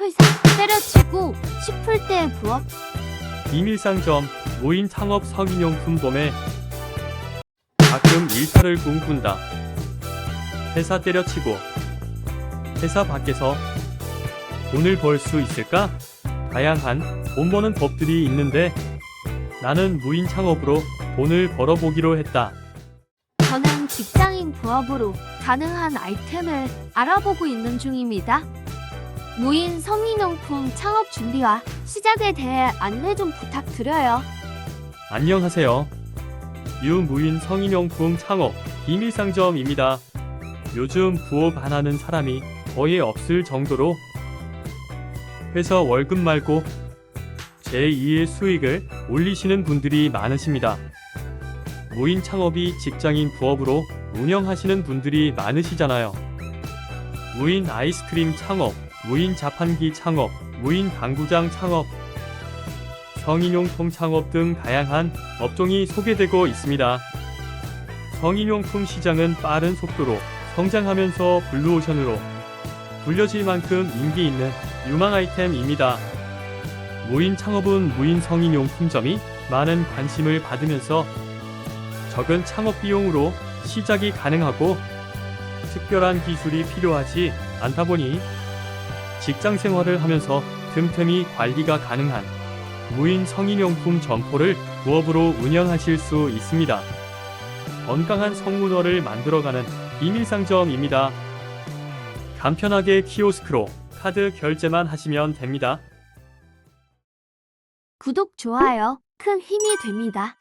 회사 때려치고 싶을 때 부업 비밀상점, 무인 창업 성인용품 범에 가끔 일탈을 꿈꾼다. 회사 때려치고 회사 밖에서 돈을 벌 수 있을까? 다양한 돈 버는 법들이 있는데 나는 무인 창업으로 돈을 벌어보기로 했다. 저는 직장인 부업으로 가능한 아이템을 알아보고 있는 중입니다. 무인 성인용품 창업 준비와 시작에 대해 안내 좀 부탁드려요. 안녕하세요. 유무인 성인용품 창업 비밀상점입니다. 요즘 부업 안 하는 사람이 거의 없을 정도로 회사 월급 말고 제2의 수익을 올리시는 분들이 많으십니다. 무인 창업이 직장인 부업으로 운영하시는 분들이 많으시잖아요. 무인 아이스크림 창업, 무인 자판기 창업, 무인 당구장 창업, 성인용품 창업 등 다양한 업종이 소개되고 있습니다. 성인용품 시장은 빠른 속도로 성장하면서 블루오션으로 불려질 만큼 인기 있는 유망 아이템입니다. 무인 창업은 무인 성인용품점이 많은 관심을 받으면서 적은 창업 비용으로 시작이 가능하고 특별한 기술이 필요하지 않다 보니 직장 생활을 하면서 틈틈이 관리가 가능한 무인 성인용품 점포를 부업으로 운영하실 수 있습니다. 건강한 성문화를 만들어가는 비밀상점입니다. 간편하게 키오스크로 카드 결제만 하시면 됩니다. 구독, 좋아요 큰 힘이 됩니다.